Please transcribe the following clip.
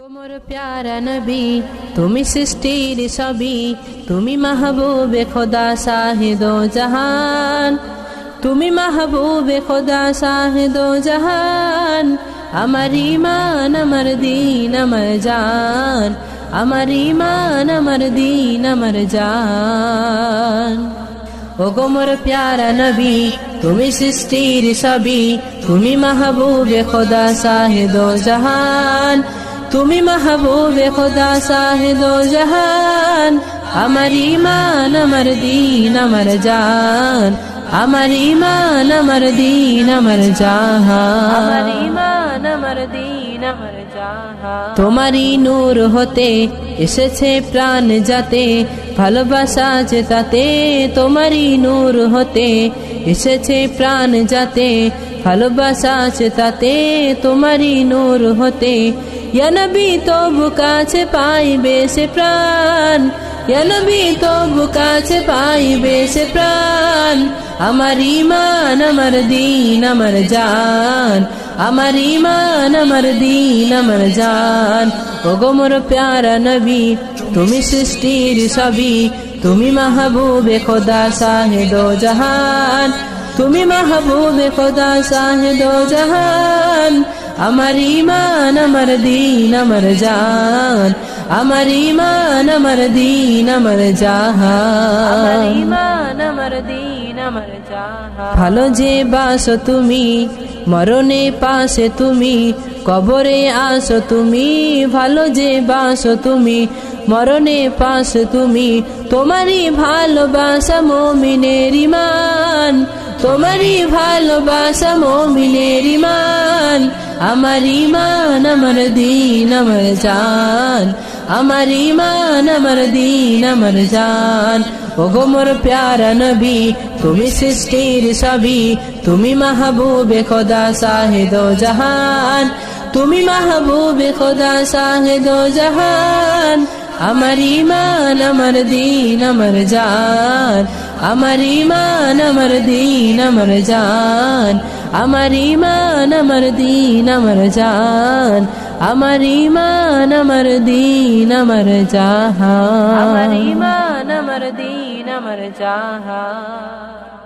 গোমর প্যারা নবী, তুমি সৃষ্টির সবই তুমি মাহবুবে খোদা শাহিদ জাহান। তুমি মাহবুবে খোদা শাহিদ জাহান। আমার ইমান আমার দিন, আমার জান। আমার ইমান আমার দিন, আমার জান। ও গোমর প্যারা নবী, তুমি সৃষ্টির সবই তুমি মাহবুবে খোদা শাহিদ জাহান। তুমি মাহবুবে খোদা শাহিদ জাহান। আমার ইমান আমার দিন আমার জান। আমার ইমান আমার দিন আমার জাহান। ইমান আমার দিন আমার জাহান। তোমারই নূর হতে এসেছে প্রাণ যাতে ভালোবাসা যে তাতে তোমারই নূর হতে এসেছে প্রাণ যাতে ভালোবাসা আছে তাতে তোমারই নূর হতে নবী তবু কাছে পাইবে সে প্রাণ নবী তবু কাছে পাইবে সে প্রাণ আমার ইমান আমার দিন আমার জান আমার ইমান আমার দিন আমার জান ও গোমর প্যারা নবী তুমি সৃষ্টির সবই তুমি মাহবুবে খোদা সাহেদ জাহান তুমি মাহবুবে খোদা সাহেদ জাহান আমার ইমান আমার দিন আমার জান। আমার ইমান আমার দিন আমার জাহান। ইমান আমার দিন আমার জাহান। ভালো যে বাস তুমি মরণে পাশে তুমি কবরে আসো তুমি। ভালো যে বাসো তুমি মরণে পাশ তুমি তোমারই ভালোবাসা মমিনের ইমান তোমারই ভালোবাসা মমিনের ইমান, আমার ইমান, আমার দিন, আমার জান, আমার ইমান, আমার দিন, আমার জান। ও গোমর প্যারা নবী, তুমি সৃষ্টির সবই, তুমি মাহবুবে খোদা সাহেদ জাহান, তুমি মাহবুবে খোদা সাহেদ জাহান। আমার ইমান আমার দিন, আমার জান। আমার ইমান আমার দিন, আমার জান। আমার ইমান আমার দিন, আমার জান। আমার ইমান আমার দিন, আমার জাহান। আমার ইমান আমার দিন, আমার জাহান।